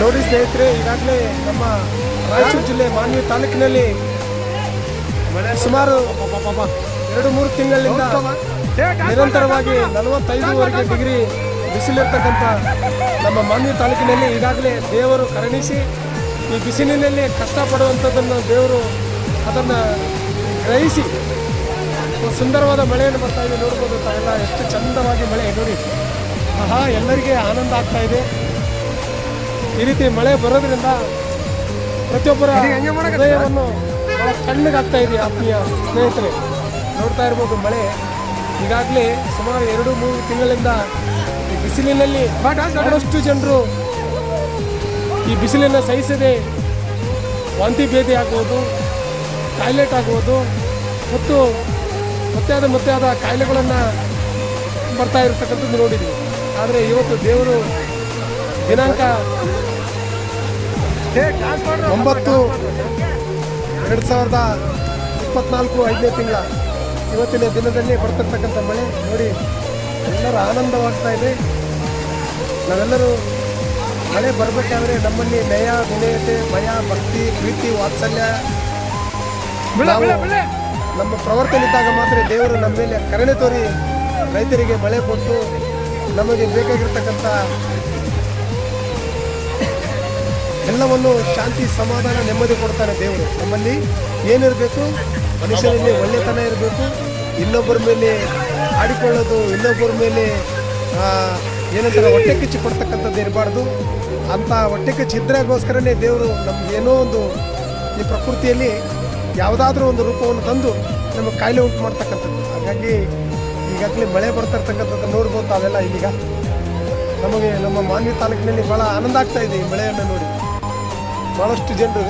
ನೋಡಿ ಸ್ನೇಹಿತರೆ, ಈಗಾಗಲೇ ನಮ್ಮ ರಾಯಚೂರು ಜಿಲ್ಲೆ ಮಾನ್ವಿ ತಾಲೂಕಿನಲ್ಲಿ ಸುಮಾರು ಎರಡು ಮೂರು ತಿಂಗಳಿಂದ ನಿರಂತರವಾಗಿ ನಲವತ್ತೈದುವರೆಗೆ ಡಿಗ್ರಿ ಬಿಸಿಲಿರ್ತಕ್ಕಂಥ ನಮ್ಮ ಮಾನ್ವಿ ತಾಲೂಕಿನಲ್ಲಿ ಈಗಾಗಲೇ ದೇವರು ಕರುಣಿಸಿ ಈ ಬಿಸಿಲಿನಲ್ಲಿ ಕಷ್ಟಪಡುವಂಥದ್ದನ್ನು ದೇವರು ಅದನ್ನು ಗ್ರಹಿಸಿ. ಸುಂದರವಾದ ಮಳೆಯನ್ನು ಬರ್ತಾ ಇದೆ, ನೋಡ್ಬೋದು ತಾವೆಲ್ಲ ಎಷ್ಟು ಚಂದವಾಗಿ ಮಳೆ, ನೋಡಿ. ಆಹಾ, ಎಲ್ಲರಿಗೆ ಆನಂದ ಆಗ್ತಾ ಇದೆ. ಈ ರೀತಿ ಮಳೆ ಬರೋದ್ರಿಂದ ಪ್ರತಿಯೊಬ್ಬರ ಹೃದಯವನ್ನು ಬಹಳ ತಣ್ಣಗಾಗ್ತಾ ಇದೆ ಆತ್ಮೀಯ ಸ್ನೇಹಿತರೆ? ನೋಡ್ತಾ ಇರ್ಬೋದು ಮಳೆ. ಈಗಾಗಲೇ ಸುಮಾರು ಎರಡು ಮೂರು ತಿಂಗಳಿಂದ ಈ ಬಿಸಿಲಿನಲ್ಲಿ ಬಹಳಷ್ಟು ಜನರು ಈ ಬಿಸಿಲನ್ನು ಸಹಿಸದೆ ವಾಂತಿ ಭೇದಿ ಆಗುವುದು ಟಾಯ್ಲೆಟ್ ಆಗುವುದು ಮತ್ತು ಮತ್ತೆ ಆದ ಮತ್ತೆ ಆದ ಕಾಯಿಲೆಗಳನ್ನು ಬರ್ತಾ ಇರತಕ್ಕಂಥದ್ದು ನೋಡಿದ್ವಿ. ಆದರೆ ಇವತ್ತು ದೇವರು ದಿನಾಂಕ ಒಂಬತ್ತು ಎರಡು ಸಾವಿರದ ಇಪ್ಪತ್ನಾಲ್ಕು ಐದನೇ ತಿಂಗಳ. ಇವತ್ತಿನ ದಿನದಲ್ಲಿ ಬರ್ತಿರ್ತಕ್ಕಂಥ ಮಳೆ. ನೋಡಿ ಎಲ್ಲರೂ ಆನಂದವಾಗ್ತಾ ಇದೆ. ನಾವೆಲ್ಲರೂ ಮಳೆ ಬರಬೇಕಾದ್ರೆ ನಮ್ಮಲ್ಲಿ ನಯ ವಿನಯತೆ ಭಯ ಭಕ್ತಿ ಪ್ರೀತಿ ವಾತ್ಸಲ್ಯ. ನಮ್ಮ ಪ್ರವರ್ತನೆ ಇದ್ದಾಗ ಮಾತ್ರ ದೇವರು ನಮ್ಮ ಮೇಲೆ ಕರುಣೆ ತೋರಿ ರೈತರಿಗೆ ಮಳೆ ಕೊಟ್ಟು ನಮಗೆ ಬೇಕಾಗಿರ್ತಕ್ಕಂಥ ಎಲ್ಲವನ್ನು ಶಾಂತಿ, ಸಮಾಧಾನ, ನೆಮ್ಮದಿ ಕೊಡ್ತಾನೆ ದೇವರು. ನಮ್ಮಲ್ಲಿ ಏನಿರಬೇಕು ಮನುಷ್ಯರಲ್ಲಿ ಒಳ್ಳೆತನ ಇರಬೇಕು, ಇನ್ನೊಬ್ಬರ ಮೇಲೆ ಆಡಿಕೊಳ್ಳೋದು, ಇನ್ನೊಬ್ಬರ ಮೇಲೆ ಏನಂತಾರೆ, ಹೊಟ್ಟೆ ಕಿಚ್ಚು ಕೊಡ್ತಕ್ಕಂಥದ್ದು ಇರಬಾರ್ದು. ಅಂಥ ಹೊಟ್ಟೆ ಕಿಚ್ಚು ಇದ್ರಾಗೋಸ್ಕರನೇ ದೇವರು ನಮ್ಗೆ ಏನೋ ಒಂದು ಈ ಪ್ರಕೃತಿಯಲ್ಲಿ ಯಾವುದಾದ್ರೂ ಒಂದು ರೂಪವನ್ನು ತಂದು ನಮಗೆ ಕಾಯಿಲೆ ಉಂಟು ಮಾಡ್ತಕ್ಕಂಥದ್ದು. ಹಾಗಾಗಿ ಈಗಾಗಲೇ ಮಳೆ ಬರ್ತಾ ಇರ್ತಕ್ಕಂಥದ್ದು ನೋಡ್ಬೋದು ಅವೆಲ್ಲ ಈಗ ನಮಗೆ ನಮ್ಮ ಮಾನ್ವಿ ತಾಲೂಕಿನಲ್ಲಿ ಭಾಳ ಆನಂದ ಆಗ್ತಾ ಇದೆ ಈ ಮಳೆಯನ್ನು ನೋಡಿ. ಭಾಳಷ್ಟು ಜನರು